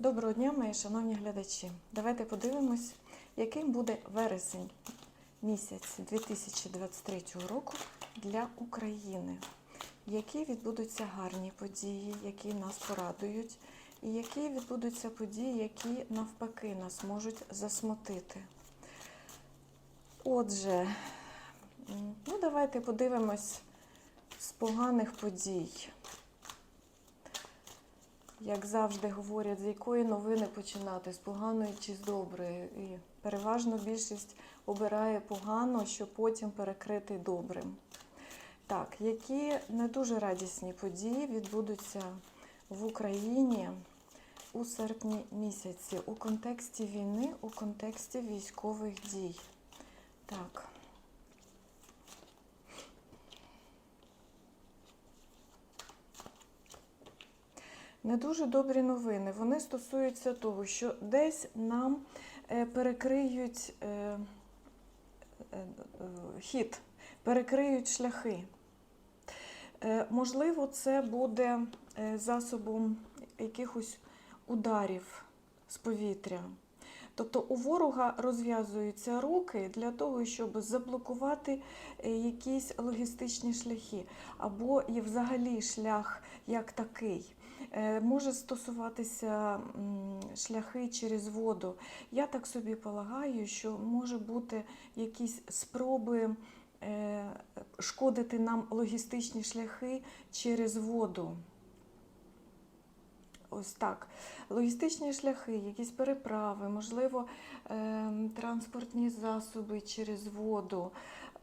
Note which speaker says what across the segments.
Speaker 1: Доброго дня, мої шановні глядачі. Давайте подивимось, яким буде вересень місяць 2023 року для України. Які відбудуться гарні події, які нас порадують, і які відбудуться події, які навпаки нас можуть засмутити. Отже, ну давайте подивимось з поганих подій. Як завжди говорять, з якої новини починати, з поганої чи з доброї. І переважно більшість обирає погано, щоб потім перекрити добрим. Так, які не дуже радісні події відбудуться в Україні у серпні місяці у контексті війни, у контексті військових дій. Так. Не дуже добрі новини. Вони стосуються того, що десь нам е, перекриють е, е, хід, перекриють шляхи. Можливо, це буде засобом якихось ударів з повітря. Тобто у ворога розв'язуються руки для того, щоб заблокувати якісь логістичні шляхи, або і взагалі шлях як такий. Е, Може стосуватися шляхи через воду. Я так собі полагаю, що може бути якісь спроби е, шкодити нам логістичні шляхи через воду. Ось так. Логістичні шляхи, якісь переправи, можливо, ем, транспортні засоби через воду.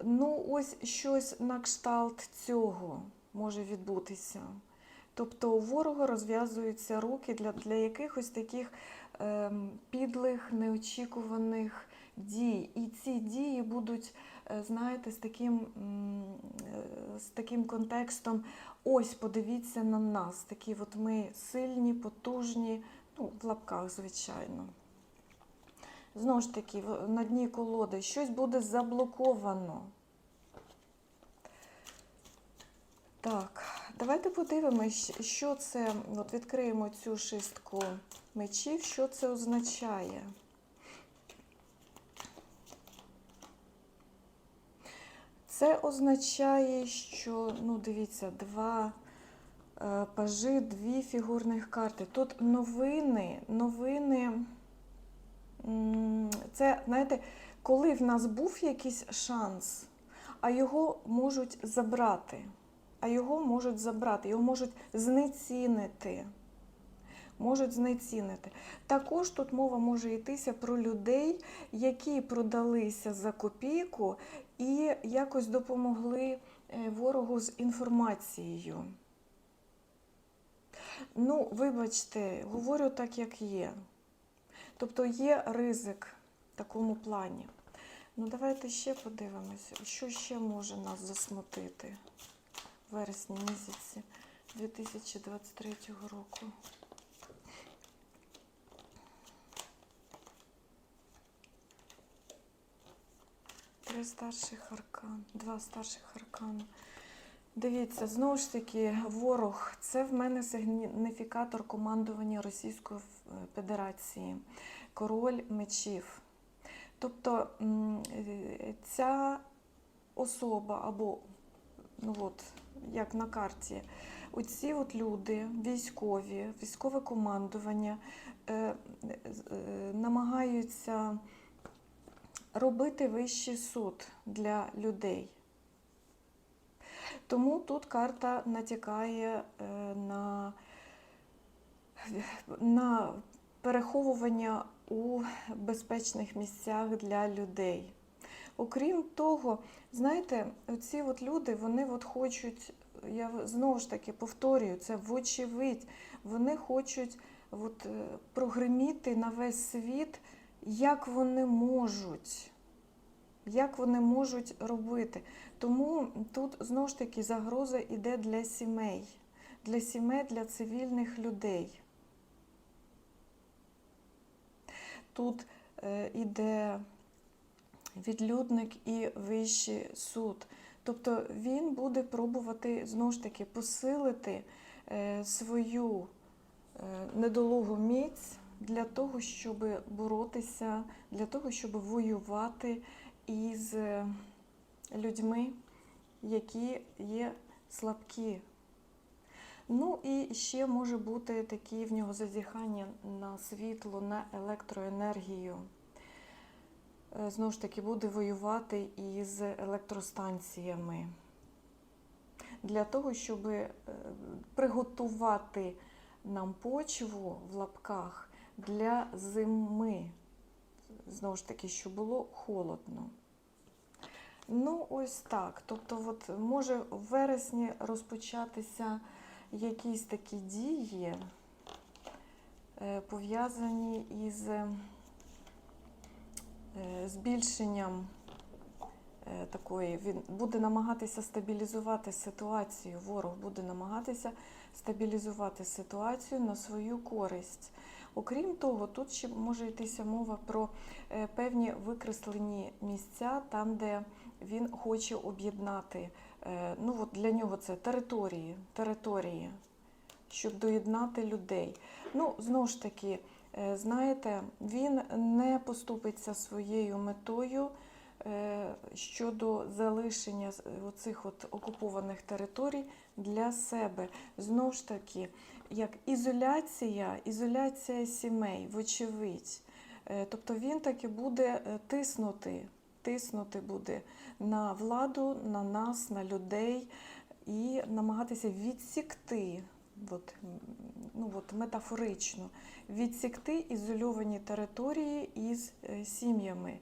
Speaker 1: Ну, ось щось на кшталт цього може відбутися. Тобто у ворога розв'язуються руки для, для якихось таких ем, підлих, неочікуваних дій. І ці дії будуть, е, знаєте, з таким, е, з таким контекстом. Ось, подивіться на нас. Такі от ми сильні, потужні, ну, в лапках, звичайно. Знову ж таки, на дні колоди щось буде заблоковано. Так, давайте подивимось, що це. От відкриємо цю шистку мечів, що це означає. Це означає, що, ну, дивіться, два е, пажи, дві фігурних карти. Тут новини, новини. Це, знаєте, коли в нас був якийсь шанс, а його можуть забрати. А його можуть забрати, його можуть знецінити. Можуть знецінити. Також тут мова може йтися про людей, які продалися за копійку і якось допомогли е, ворогу з інформацією. Ну, вибачте, говорю так, як є. Тобто є ризик в такому плані. Ну, давайте ще подивимося, що ще може нас засмутити вересні місяці 2023 року. Три старших аркан, два старших аркану. Дивіться, знову ж таки, ворог це в мене сигніфікатор командування Російської Федерації, король мечів. Тобто е, ця особа або от, як на карті, оці от люди, військові, військове командування е, е, е, намагаються робити вищий суд для людей. Тому тут карта натякає е, на, на переховування у безпечних місцях для людей. Окрім того, знаєте, ці от люди, вони от хочуть, я знову ж таки повторюю, це вочевидь, вони хочуть от, е, прогриміти на весь світ, як вони можуть. Як вони можуть робити. Тому тут знову ж таки загроза йде для сімей, для сімей, для цивільних людей. Тут е, іде відлюдник і вищий суд. Тобто він буде пробувати знову ж таки посилити е, свою е, недолугу міць для того, щоб боротися, для того, щоб воювати із е, людьми, які є слабкі. Ну і ще може бути такі в нього зазіхання на світло, на електроенергію. Е, Знову ж таки, буде воювати із електростанціями. Для того, щоб е, приготувати нам почву в лапках для зими. Знову ж таки, щоб було холодно. Ну, ось так. Тобто, от може в вересні розпочатися якісь такі дії, е, пов'язані із збільшенням е, такої, він буде намагатися стабілізувати ситуацію. Ворог буде намагатися стабілізувати ситуацію на свою користь. Окрім того, тут ще може йтися мова про е, певні викреслені місця, там, де він хоче об'єднати. е, Ну, от для нього це території, території, щоб доєднати людей. Ну, знову ж таки, е, знаєте, він не поступиться своєю метою е, щодо залишення оцих от окупованих територій для себе. Знову ж таки, як ізоляція, ізоляція сімей, вочевидь. Е, Тобто він таки буде тиснути, тиснути буде на владу, на нас, на людей і намагатися відсікти, от, ну, от, метафорично, відсікти ізольовані території із е, сім'ями.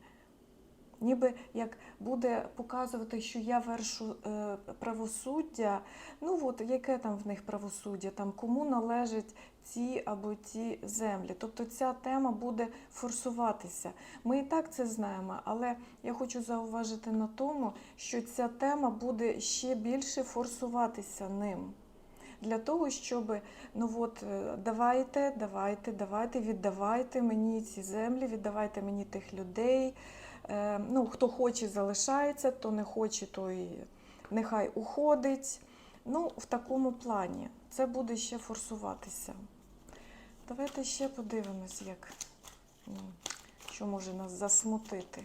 Speaker 1: Ніби як буде показувати, що я вершу е, правосуддя, ну от яке там в них правосуддя, там кому належать ці або ті землі. Тобто ця тема буде форсуватися. Ми і так це знаємо, але я хочу зауважити на тому, що ця тема буде ще більше форсуватися ним. Для того, щоб ну от е, давайте, давайте, давайте, віддавайте мені ці землі, віддавайте мені тих людей. Е, Ну, хто хоче, залишається, хто не хоче, той нехай уходить. Ну, в такому плані це буде ще форсуватися. Давайте ще подивимось, як, ну, що може нас засмутити.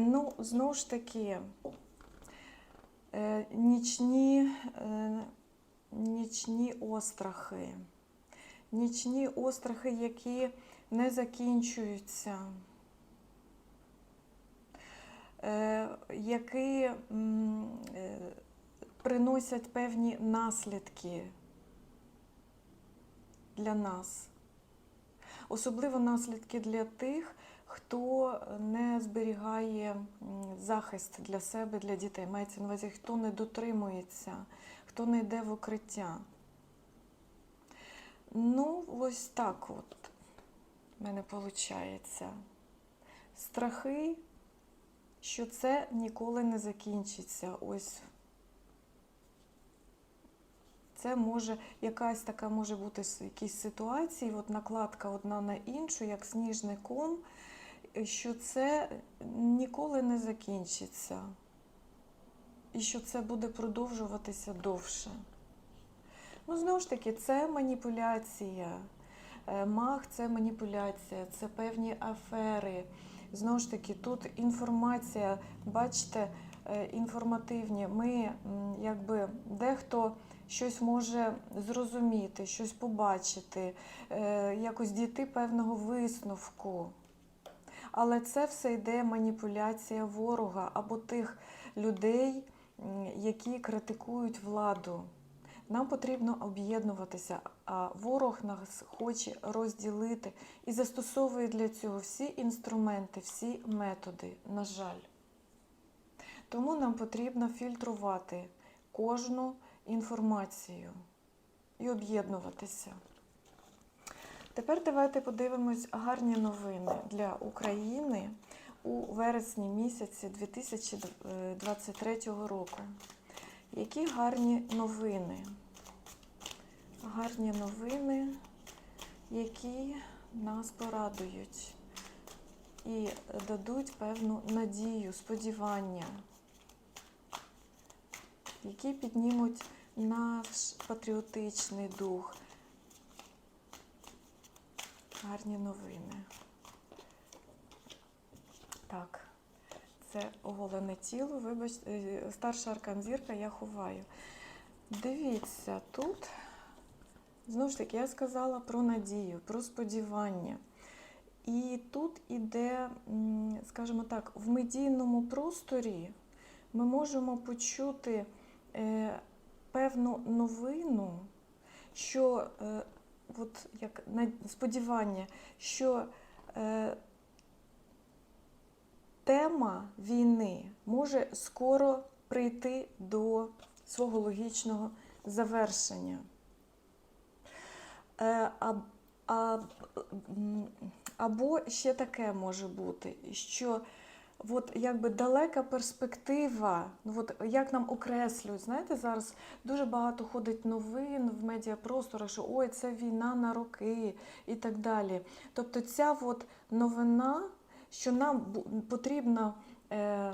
Speaker 1: Ну, знову ж таки, е, нічні, е, нічні острахи. Нічні острахи, які не закінчуються, е, які приносять певні наслідки для нас. Особливо наслідки для тих, хто не зберігає захист для себе, для дітей. Мається на увазі, хто не дотримується, хто не йде в укриття. Ну, ось так от в мене виходить. Страхи, що це ніколи не закінчиться. Ось це може якась така може бути якісь ситуації, от накладка одна на іншу, як сніжний ком, що це ніколи не закінчиться. І що це буде продовжуватися довше. Ну, знову ж таки, це маніпуляція. Е, Маг це маніпуляція, це певні афери. Знову ж таки, тут інформація, бачите, е, інформативні. Ми якби дехто щось може зрозуміти, щось побачити, е, якось дійти певного висновку. Але це все йде маніпуляція ворога або тих людей, які критикують владу. Нам потрібно об'єднуватися, а ворог нас хоче розділити і застосовує для цього всі інструменти, всі методи, на жаль. Тому нам потрібно фільтрувати кожну інформацію і об'єднуватися. Тепер давайте подивимось гарні новини для України у вересні місяці 2023 року. Які гарні новини? Гарні новини, які нас порадують і дадуть певну надію, сподівання. які піднімуть наш патріотичний дух. Гарні новини. Так, це оголене тіло. Вибачте, старша аркан зірка я ховаю. Дивіться, тут знову ж таки я сказала про надію, про сподівання. І тут іде, скажімо так, в медійному просторі ми можемо почути е, певну новину, що е, от як сподівання, що е, тема війни може скоро прийти до свого логічного завершення. Е, а, а, або ще таке може бути, що от якби далека перспектива, ну от як нам окреслюють, знаєте, зараз дуже багато ходить новин в медіапросторах, що ой, це війна на роки і так далі. Тобто ця от новина, що нам потрібно е,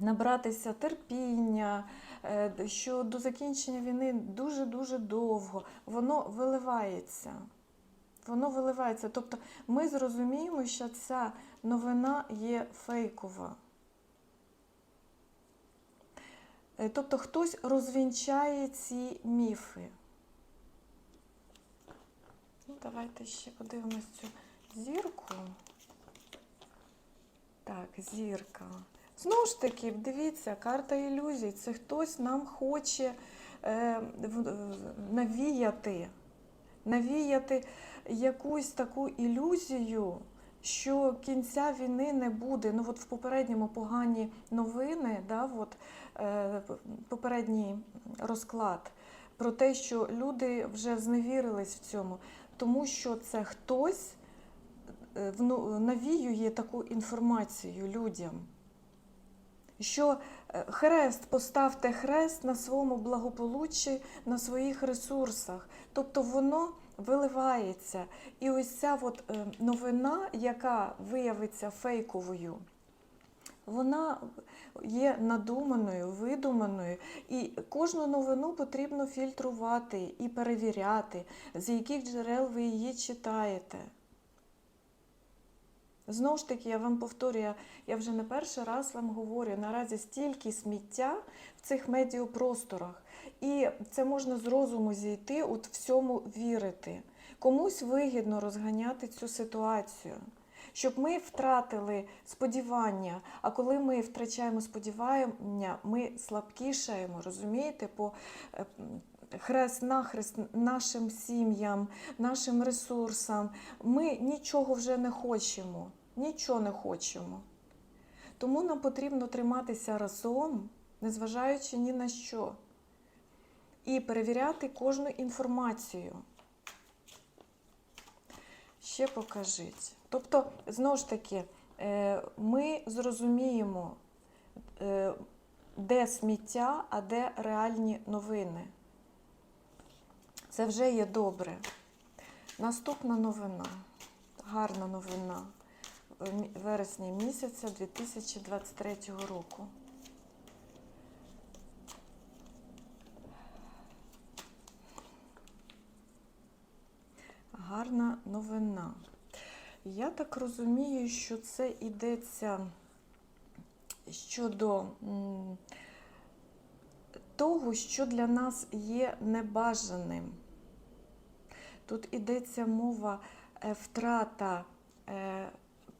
Speaker 1: набратися терпіння, е, що до закінчення війни дуже-дуже довго, воно виливається. Воно виливається. Тобто ми зрозуміємо, що ця новина є фейкова. Е, Тобто хтось розвінчає ці міфи. Ну, давайте ще подивимось цю зірку. Так, зірка. Знову ж таки, дивіться, карта ілюзій. Це хтось нам хоче е, навіяти, навіяти якусь таку ілюзію, що кінця війни не буде. Ну, от в попередньому погані новини, да, от, е, попередній розклад про те, що люди вже зневірились в цьому, тому що це хтось е, навіює таку інформацію людям. Що е, хрест, поставте хрест на своєму благополуччі, на своїх ресурсах. Тобто воно виливається. І ось ця от е, новина, яка виявиться фейковою, вона є надуманою, видуманою, і кожну новину потрібно фільтрувати і перевіряти, з яких джерел ви її читаєте. Знову ж таки, я вам повторюю, я- вже не перший раз вам говорю, наразі стільки сміття в цих медіапросторах, і це можна з розуму зійти, от всьому вірити. Комусь вигідно розганяти цю ситуацію, щоб ми втратили сподівання. А коли ми втрачаємо сподівання, ми слабкішаємо, розумієте, по е, хрест нахрест нашим сім'ям, нашим ресурсам. Ми нічого вже не хочемо, нічого не хочемо. Тому нам потрібно триматися разом, незважаючи ні на що, і перевіряти кожну інформацію. Ще покажіть. Тобто, знову ж таки, е, ми зрозуміємо, е, де сміття, а де реальні новини. Це вже є добре. Наступна новина, гарна новина в мі- вересні місяця 2023 року. Гарна новина. Я так розумію, що це йдеться щодо того, що для нас є небажаним. Тут йдеться мова е, втрата е,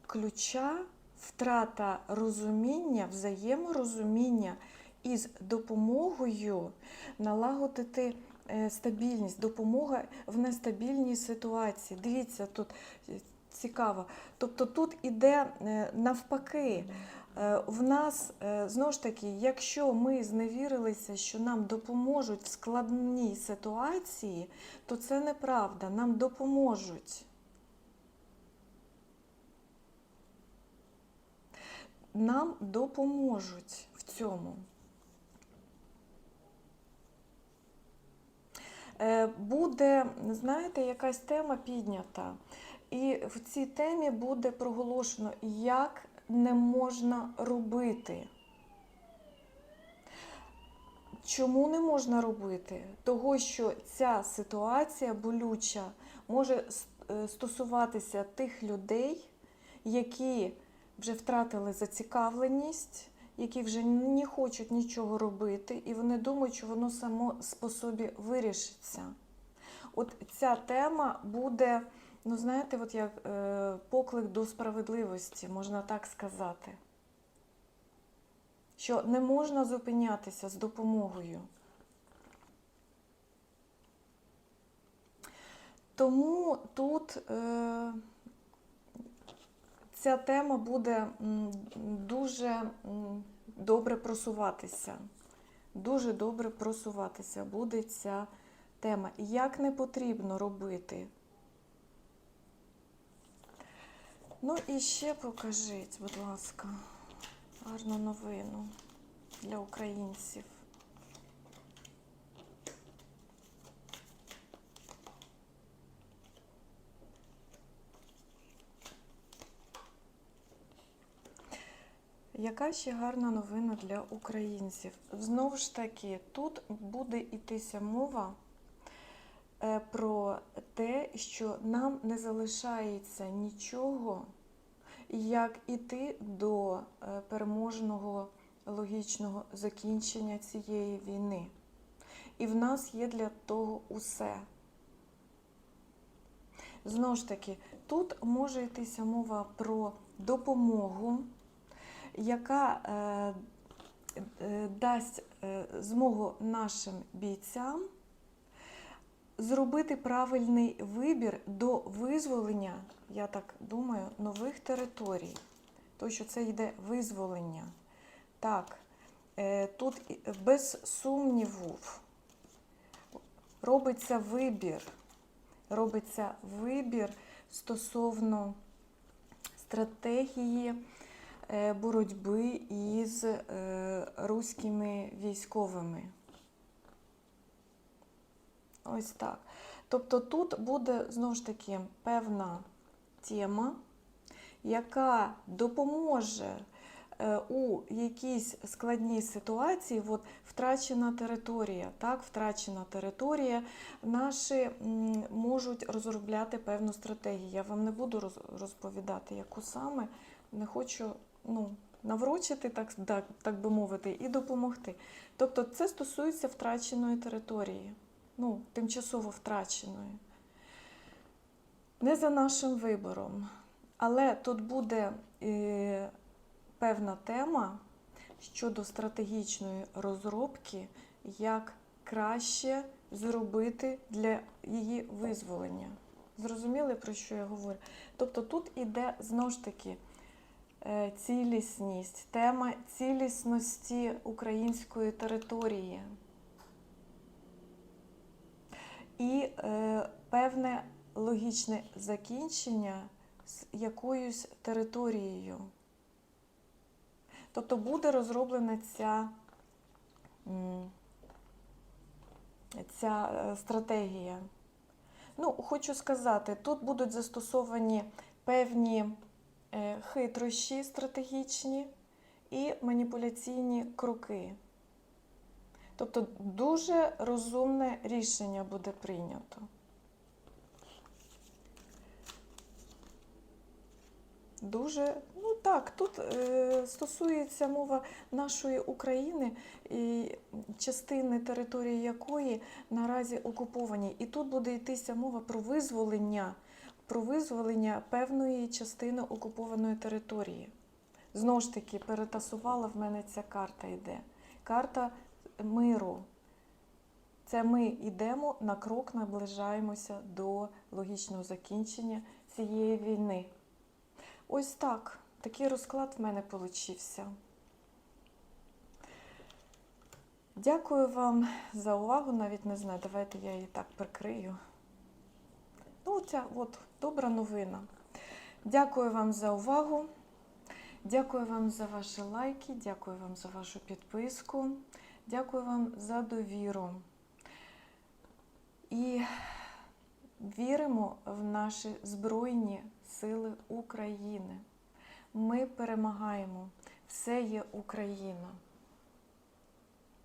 Speaker 1: ключа, втрата розуміння, взаєморозуміння із допомогою налагодити стабільність, допомога в нестабільній ситуації. Дивіться, тут е, цікаво. Тобто тут іде е, навпаки. Е, В нас е, знову ж таки, якщо ми зневірилися, що нам допоможуть в складній ситуації, то це неправда. Нам допоможуть. Нам допоможуть в цьому. Буде, знаєте, якась тема піднята, і в цій темі буде проголошено, як не можна робити. Чому не можна робити? Того, що ця ситуація болюча може е, стосуватися тих людей, які вже втратили зацікавленість, які вже не хочуть нічого робити, і вони думають, що воно само по собі вирішиться. От ця тема буде, ну знаєте, от як е, поклик до справедливості, можна так сказати. Що не можна зупинятися з допомогою. Тому тут е, ця тема буде дуже добре просуватися. Дуже добре просуватися буде ця тема. Як не потрібно робити. Ну і ще покажіть, будь ласка, гарну новину для українців. Яка ще гарна новина для українців? Знову ж таки, тут буде йтися мова е, про те, що нам не залишається нічого, як іти до е, переможного логічного закінчення цієї війни. І в нас є для того усе. Знову ж таки, тут може йтися мова про допомогу, яка е, е, дасть е, змогу нашим бійцям зробити правильний вибір до визволення, я так думаю, нових територій. Тому що це йде визволення. Так, тут без сумніву робиться вибір. Робиться вибір стосовно стратегії боротьби із е, руськими військовими. Ось так. Тобто тут буде знову ж таки певна тема, яка допоможе е, у якійсь складній ситуації, от втрачена територія, так, втрачена територія, наші можуть розробляти певну стратегію. Я вам не буду розповідати, яку саме, не хочу ну, наврочити, так, так, так би мовити, і допомогти. Тобто це стосується втраченої території, ну, тимчасово втраченої. Не за нашим вибором. Але тут буде е, певна тема щодо стратегічної розробки, як краще зробити для її визволення. Зрозуміли, про що я говорю? Тобто тут іде знову ж таки цілісність, тема цілісності української території. І е, певне логічне закінчення з якоюсь територією. Тобто буде розроблена ця, ця е, стратегія. Ну, хочу сказати, тут будуть застосовані певні е, хитрощі стратегічні і маніпуляційні кроки. Тобто дуже розумне рішення буде прийнято. Дуже, ну так, тут е, стосується мова нашої України і частини території якої наразі окуповані. І тут буде йтися мова про визволення, про визволення певної частини окупованої території. Знову ж таки, перетасувала в мене ця карта йде. Карта миру. Це ми йдемо на крок, наближаємося до логічного закінчення цієї війни. Ось так. Такий розклад в мене получився. Дякую вам за увагу. Навіть не знаю, давайте я її так прикрию. Ну, ця от добра новина. Дякую вам за увагу. Дякую вам за ваші лайки, дякую вам за вашу підписку, дякую вам за довіру. І віримо в наші Збройні Сили України. Ми перемагаємо. Все є Україна.